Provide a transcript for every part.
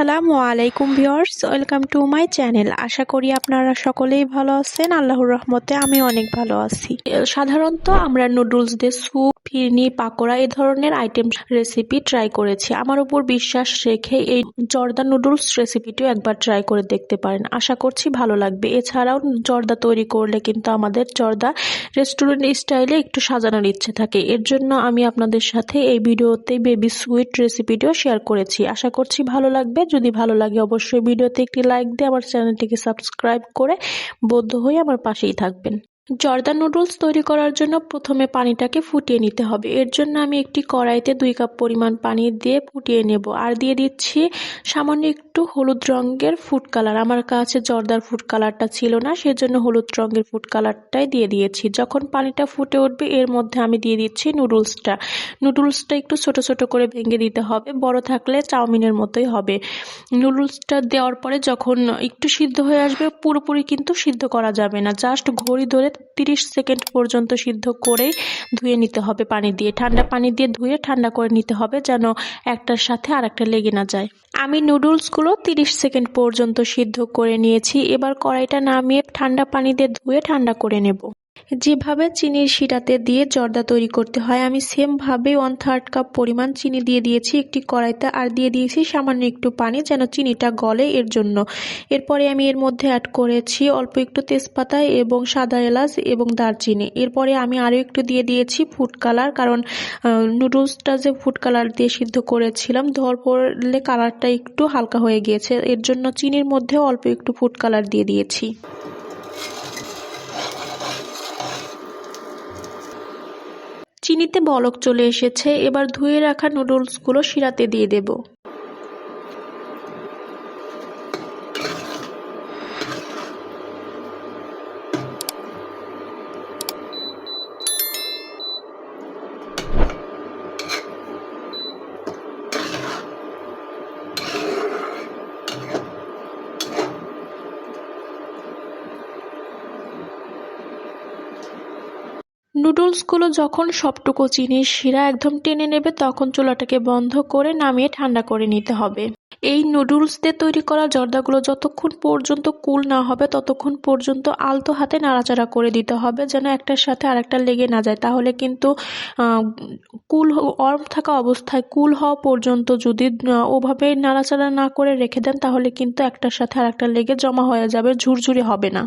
আসসালামু আলাইকুম viewers, welcome to my channel. আশা করি আপনারা সকলেই ভালো আছেন। আল্লাহর রহমতে আমি অনেক ভালো আছি। সাধারণত আমরা নুডলস দিয়ে স্যুপ, ফিরনি, পাকোড়া এ ধরনের আইটেম রেসিপি ট্রাই করেছি। আমার উপর বিশ্বাস রেখে এই জর্দা নুডলস রেসিপিটিও একবার ট্রাই করে দেখতে পারেন। আশা করছি ভালো লাগবে। এছাড়াও জর্দা তৈরি করলে কিন্তু আমাদের জর্দা রেস্টুরেন্ট স্টাইলে একটু সাজানোর ইচ্ছে থাকে। এর জন্য আমি আপনাদের সাথে এই ভিডিওতে বেবি সুইট রেসিপিটিও শেয়ার করেছি। আশা করছি ভালো লাগবে। যদি ভালো লাগে অবশ্যই ভিডিওতে একটি লাইক দিয়ে আমার চ্যানেলটিকে সাবস্ক্রাইব করে বদ্ধ হয়ে আমার পাশেই থাকবেন। জর্দা নুডলস তৈরি করার জন্য প্রথমে পানিটাকে ফুটিয়ে নিতে হবে। এর জন্য আমি একটি কড়াইতে দুই কাপ পরিমাণ পানি দিয়ে ফুটিয়ে নেব। আর দিয়ে দিচ্ছি সামান্য একটু হলুদ রঙের ফুড কালার। আমার কাছে জর্দার ফুড কালারটা ছিল না, সেজন্য হলুদ রঙের ফুড কালারটাই দিয়ে দিয়েছি। যখন পানিটা ফুটে উঠবে, এর মধ্যে আমি দিয়ে দিচ্ছি নুডলসটা। নুডলসটা একটু ছোট ছোট করে ভেঙে দিতে হবে, বড় থাকলে চাউমিনের মতোই হবে। নুডলসটা দেওয়ার পরে যখন একটু সিদ্ধ হয়ে আসবে, পুরোপুরি কিন্তু সিদ্ধ করা যাবে না। জাস্ট ঘড়ি ধরে তিরিশ সেকেন্ড পর্যন্ত সিদ্ধ করে ধুয়ে নিতে হবে পানি দিয়ে। ঠান্ডা পানি দিয়ে ধুয়ে ঠান্ডা করে নিতে হবে যেন একটার সাথে আর একটা লেগে না যায়। আমি নুডলসগুলো তিরিশ সেকেন্ড পর্যন্ত সিদ্ধ করে নিয়েছি। এবার কড়াইটা নামিয়ে ঠান্ডা পানি দিয়ে ধুয়ে ঠান্ডা করে নেব। যেভাবে চিনির শিরাতে দিয়ে জর্দা তৈরি করতে হয়, আমি সেমভাবে ওয়ান থার্ড কাপ পরিমাণ চিনি দিয়ে দিয়েছি, একটি কড়াইতে, আর দিয়ে দিয়েছি সামান্য একটু পানি যেন চিনিটা গলে এর জন্য। এরপরে আমি এর মধ্যে অ্যাড করেছি অল্প একটু তেজপাতা এবং সাদা এলাচ এবং দারচিনি। এরপরে আমি আরও একটু দিয়ে দিয়েছি ফুড কালার কারণ নুডলসটা যে ফুড কালার দিয়ে সিদ্ধ করেছিলাম, ধর পড়লে কালারটা একটু হালকা হয়ে গিয়েছে। এর জন্য চিনির মধ্যেও অল্প একটু ফুড কালার দিয়ে দিয়েছি। চিনিতে বলক চলে এসেছে এবার ধুয়ে রাখা নুডলসগুলো শিরাতে দিয়ে দেব। নুডলসগুলো যখন সবটুকু চিনির শিরা একদম টেনে নেবে, তখন চুলাটাকে বন্ধ করে নামিয়ে ঠান্ডা করে নিতে হবে। এই নুডলস দিয়ে তৈরি করা জর্দাগুলো যতক্ষণ পর্যন্ত কুল না হবে, ততক্ষণ পর্যন্ত আলতো হাতে নাড়াচাড়া করে দিতে হবে, যেন একটার সাথে আরেকটা লেগে না যায়। তাহলে কিন্তু কুল অর্ম থাকা অবস্থায় কুল হওয়া পর্যন্ত যদি ওভাবে নাড়াচাড়া না করে রেখে দেন, তাহলে কিন্তু একটার সাথে আরেকটা লেগে জমা হয়ে যাবে, ঝুরঝুরি হবে না।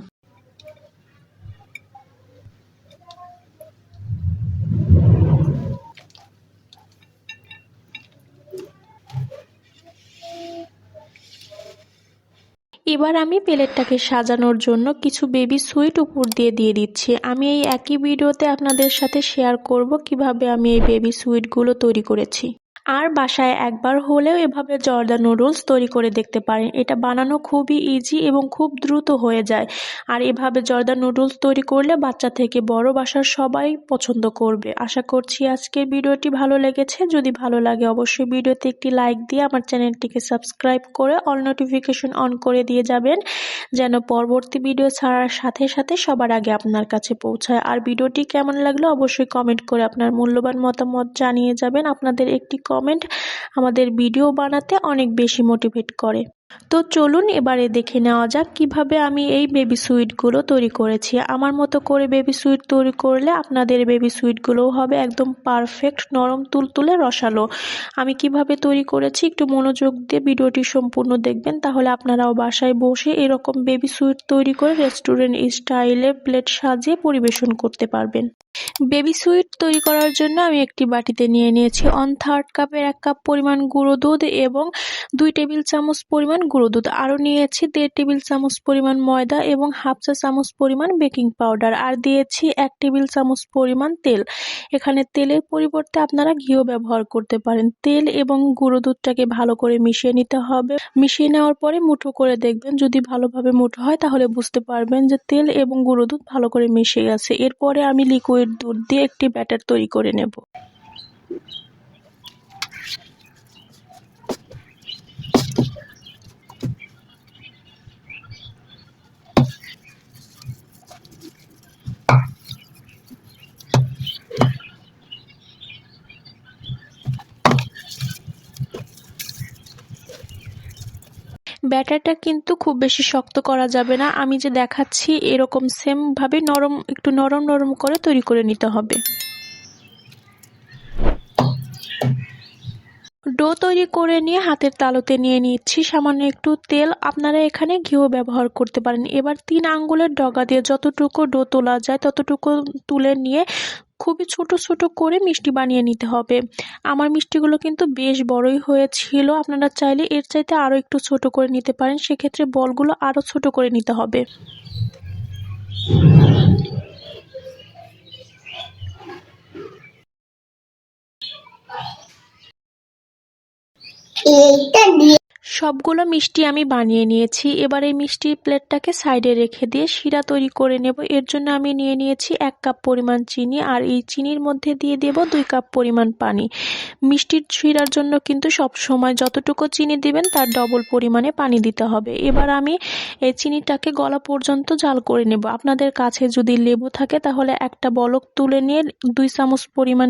এবার আমি প্লেটটাকে সাজানোর জন্য কিছু বেবি সুইট উপর দিয়ে দিয়ে দিচ্ছি। আমি এই একই ভিডিওতে আপনাদের সাথে শেয়ার করব কীভাবে আমি এই বেবি সুইটগুলো তৈরি করেছি। আর বাসায় একবার হলেও এভাবে জর্দা নুডলস তৈরি করে দেখতে পারেন। এটা বানানো খুবই ইজি এবং খুব দ্রুত হয়ে যায়। আর এভাবে জর্দা নুডলস তৈরি করলে বাচ্চা থেকে বড় বাসার সবাই পছন্দ করবে। আশা করছি আজকের ভিডিওটি ভালো লেগেছে। যদি ভালো লাগে অবশ্যই ভিডিওতে একটি লাইক দিয়ে আমার চ্যানেলটিকে সাবস্ক্রাইব করে অল নোটিফিকেশন অন করে দিয়ে যাবেন, যেন পরবর্তী ভিডিও ছাড়ার সাথে সাথে সবার আগে আপনার কাছে পৌঁছায়। আর ভিডিওটি কেমন লাগল অবশ্যই কমেন্ট করে আপনার মূল্যবান মতামত জানিয়ে যাবেন। আপনাদের একটি কমেন্ট আমাদের ভিডিও বানাতে অনেক বেশি মোটিভেট করে। তো চলুন এবারে দেখে নেওয়া যাক কীভাবে আমি এই বেবি সুইটগুলো তৈরি করেছি। আমার মতো করে বেবি সুইট তৈরি করলে আপনাদের বেবি সুইটগুলোও হবে একদম পারফেক্ট নরম তুলতুলে রসালো। আমি কীভাবে তৈরি করেছি একটু মনোযোগ দিয়ে ভিডিওটি সম্পূর্ণ দেখবেন, তাহলে আপনারাও বাসায় বসে এরকম বেবি সুইট তৈরি করে রেস্টুরেন্ট স্টাইলে প্লেট সাজিয়ে পরিবেশন করতে পারবেন। বেবি সুইট তৈরি করার জন্য আমি একটি বাটিতে নিয়ে নিয়েছি। অন থার্ড কাপের এক কাপ পরিমাণ গুঁড়ো দুধ এবং দুই টেবিল চামচ পরিমাণ গুঁড়ো দুধ আরও নিয়েছি, দেড় টেবিল চামচ পরিমাণ ময়দা এবং হাফ চা চামচ পরিমাণ বেকিং পাউডার, আর দিয়েছি এক টেবিল চামচ পরিমাণ তেল। এখানে তেলের পরিবর্তে আপনারা ঘিও ব্যবহার করতে পারেন। তেল এবং গুঁড়ো দুধটাকে ভালো করে মিশিয়ে নিতে হবে। মিশিয়ে নেওয়ার পরে মুঠো করে দেখবেন, যদি ভালোভাবে মুঠো হয় তাহলে বুঝতে পারবেন যে তেল এবং গুঁড়ো দুধ ভালো করে মিশে গেছে। এরপরে আমি লিকুইড দুধ দিয়ে একটি ব্যাটার তৈরি করে নেব। ব্যাটারটা কিন্তু খুব বেশি শক্ত করা যাবে না। আমি যে দেখাচ্ছি, এরকম সেমভাবে নরম, একটু নরম নরম করে তৈরি করে নিতে হবে। ডো তৈরি করে নিয়ে হাতের তালুতে নিয়ে নিচ্ছি। সামান্য একটু তেল। আপনারা এখানে ঘিও ব্যবহার করতে পারেন। এবার তিন আঙ্গুলের ডগা দিয়ে যতটুকু ডো তোলা যায়, ততটুকু তুলে নিয়ে খুবই ছোট ছোট করে মিষ্টি বানিয়ে নিতে হবে। আমার মিষ্টিগুলো কিন্তু বেশ বড়ই হয়েছিল। আপনারা চাইলে এর চাইতে আরও একটু ছোট করে নিতে পারেন। সেক্ষেত্রে বলগুলো আরও ছোট করে নিতে হবে। এইটা দিয়ে সবগুলো মিষ্টি আমি বানিয়ে নিয়েছি। এবার এই মিষ্টির প্লেটটাকে সাইডে রেখে দিয়ে শিরা তৈরি করে নেব। এর জন্য আমি নিয়ে নিয়েছি এক কাপ পরিমাণ চিনি আর এই চিনির মধ্যে দিয়ে দেব দুই কাপ পরিমাণ পানি। মিষ্টির শিরার জন্য কিন্তু সব সময় যতটুকু চিনি দিবেন, তার ডবল পরিমাণে পানি দিতে হবে। এবার আমি এই চিনিটাকে গলা পর্যন্ত জাল করে নেব। আপনাদের কাছে যদি লেবু থাকে, তাহলে একটা বলক তুলে নিয়ে দুই চামচ পরিমাণ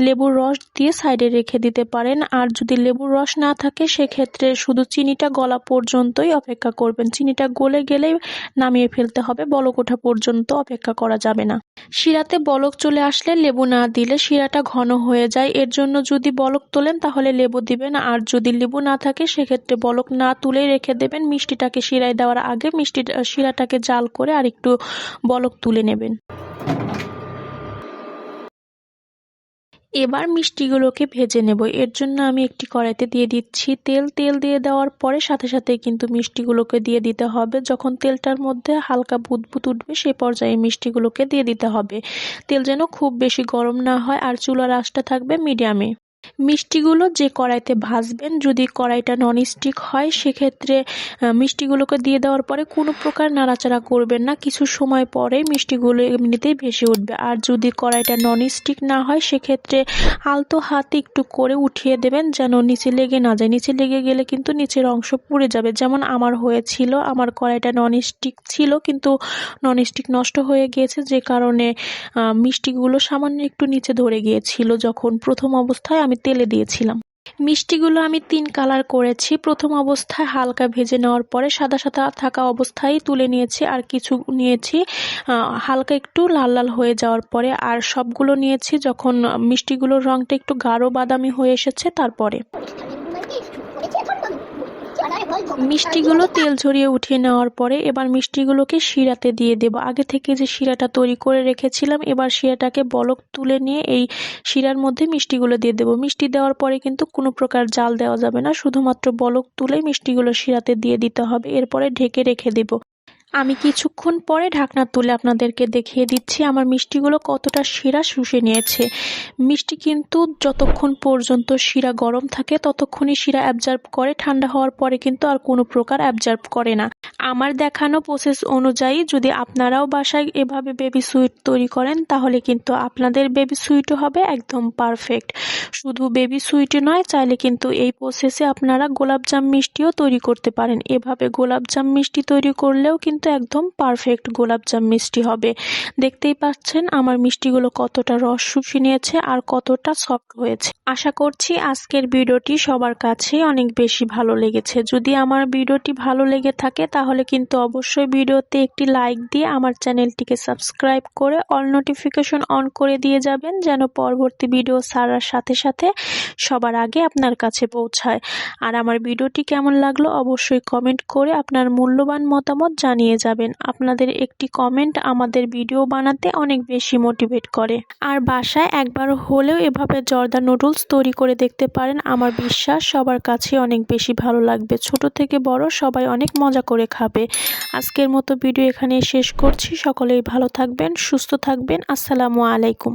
লেবুর রস দিয়ে সাইডে রেখে দিতে পারেন। আর যদি লেবুর রস না থাকে, সেক্ষেত্রে শুধু চিনিটা গলা পর্যন্তই অপেক্ষা করবেন। চিনিটা গলে গেলেই নামিয়ে ফেলতে হবে। বলক ওঠা পর্যন্ত অপেক্ষা করা যাবে না। শিরাতে বলক চলে আসলে লেবু না দিলে শিরাটা ঘন হয়ে যায়। এর জন্য যদি বলক তোলেন তাহলে লেবু দিবেন। আর যদি লেবু না থাকে সেক্ষেত্রে বলক না তুলেই রেখে দেবেন। মিষ্টিটাকে শিরায় দেওয়ার আগে মিষ্টি, শিরাটাকে জাল করে আর একটু বলক তুলে নেবেন। এবার মিষ্টিগুলোকে ভেজে নেব। এর জন্য আমি একটি কড়াইতে দিয়ে দিচ্ছি তেল। তেল দিয়ে দেওয়ার পরে সাথে সাথে কিন্তু মিষ্টিগুলোকে দিয়ে দিতে হবে। যখন তেলটার মধ্যে হালকা বুদবুদ উঠবে, সে পর্যায়ে মিষ্টিগুলোকে দিয়ে দিতে হবে। তেল যেন খুব বেশি গরম না হয় আর চুলার আঁচটা থাকবে মিডিয়ামে। মিষ্টিগুলো যে কড়াইতে ভাজবেন, যদি কড়াইটা ননস্টিক হয়, সেক্ষেত্রে মিষ্টিগুলোকে দিয়ে দেওয়ার পরে কোনো প্রকার নাড়াচাড়া করবেন না। কিছু সময় পরে মিষ্টিগুলো এমনিতেই ভেসে উঠবে। আর যদি কড়াইটা ননস্টিক না হয়, সেক্ষেত্রে আলতো হাতে একটু করে উঠিয়ে দেবেন, যেন নিচে লেগে না যায়। নিচে লেগে গেলে কিন্তু নিচের অংশ পুড়ে যাবে। যেমন আমার হয়েছিল, আমার কড়াইটা ননস্টিক ছিল, কিন্তু ননস্টিক নষ্ট হয়ে গিয়েছে। যে কারণে মিষ্টিগুলো সামান্য একটু নিচে ধরে গিয়েছিল যখন প্রথম অবস্থায়। আমি তেলে দিয়েছিলাম। মিষ্টিগুলো আমি তিন কালার করেছি। প্রথম অবস্থায় হালকা ভেজে নেওয়ার পরে সাদা সাদা থাকা অবস্থায় তুলে নিয়েছি আর কিছু নিয়েছি। হালকা একটু লাল লাল হয়ে যাওয়ার পরে আর সবগুলো নিয়েছি যখন মিষ্টিগুলোর রঙটা একটু গাঢ় বাদামি হয়ে এসেছে তারপরে। মিষ্টিগুলো তেল ঝরিয়ে উঠিয়ে নেওয়ার পরে এবার মিষ্টিগুলোকে শিরাতে দিয়ে দেব। আগে থেকে যে শিরাটা তৈরি করে রেখেছিলাম, এবার শিরাটাকে বলক তুলে নিয়ে এই শিরার মধ্যে মিষ্টিগুলো দিয়ে দেব। মিষ্টি দেওয়ার পরে কিন্তু কোনো প্রকার জাল দেওয়া যাবে না, শুধুমাত্র বলক তুলে মিষ্টিগুলো শিরাতে দিয়ে দিতে হবে। এরপরে ঢেকে রেখে দেব। আমি কিছুক্ষণ পরে ঢাকনা তুলে আপনাদেরকে দেখিয়ে দিচ্ছি আমার মিষ্টিগুলো কতটা শিরা শুষে নিয়েছে। মিষ্টি কিন্তু যতক্ষণ পর্যন্ত শিরা গরম থাকে, ততক্ষণই শিরা অ্যাবজার্ভ করে। ঠান্ডা হওয়ার পরে কিন্তু আর কোনো প্রকার অ্যাবজার্ভ করে না। আমার দেখানো প্রসেস অনুযায়ী যদি আপনারাও বাসায় এভাবে বেবি সুইট তৈরি করেন, তাহলে কিন্তু আপনাদের বেবি সুইটও হবে একদম পারফেক্ট শুধু বেবি সুইটই নয়, চাইলে কিন্তু এই প্রসেসে আপনারা গোলাপজাম মিষ্টিও তৈরি করতে পারেন। এভাবে গোলাপজাম মিষ্টি তৈরি করলেও কিন্তু কিন্তু একদম পারফেক্ট গোলাপজাম মিষ্টি হবে। দেখতেই পাচ্ছেন আমার মিষ্টিগুলো কতটা রস শুষে নিয়েছে আর কতটা সফট হয়েছে। আশা করছি আজকের ভিডিওটি সবার কাছে অনেক বেশি ভালো লেগেছে। যদি আমার ভিডিওটি ভালো লেগে থাকে তাহলে কিন্তু অবশ্যই ভিডিওতে একটি লাইক দিয়ে আমার চ্যানেলটিকে সাবস্ক্রাইব করে অল নোটিফিকেশন অন করে দিয়ে যাবেন যেন পরবর্তী ভিডিও ছাড়ার সাথে সাথে সবার আগে আপনার কাছে পৌঁছায়। আর আমার ভিডিওটি কেমন লাগল অবশ্যই কমেন্ট করে আপনার মূল্যবান মতামত জানিয়ে নিয়ে যাবেন। আপনাদের একটি কমেন্ট আমাদের ভিডিও বানাতে অনেক বেশি মোটিভেট করে। আর বাসায় একবার হলেও এভাবে জর্দা নুডলস তৈরি করে দেখতে পারেন। আমার বিশ্বাস সবার কাছে অনেক বেশি ভালো লাগবে। ছোট থেকে বড় সবাই অনেক মজা করে খাবে। আজকের মতো ভিডিও এখানে শেষ করছি। সকলেই ভালো থাকবেন, সুস্থ থাকবেন। আসসালামু আলাইকুম।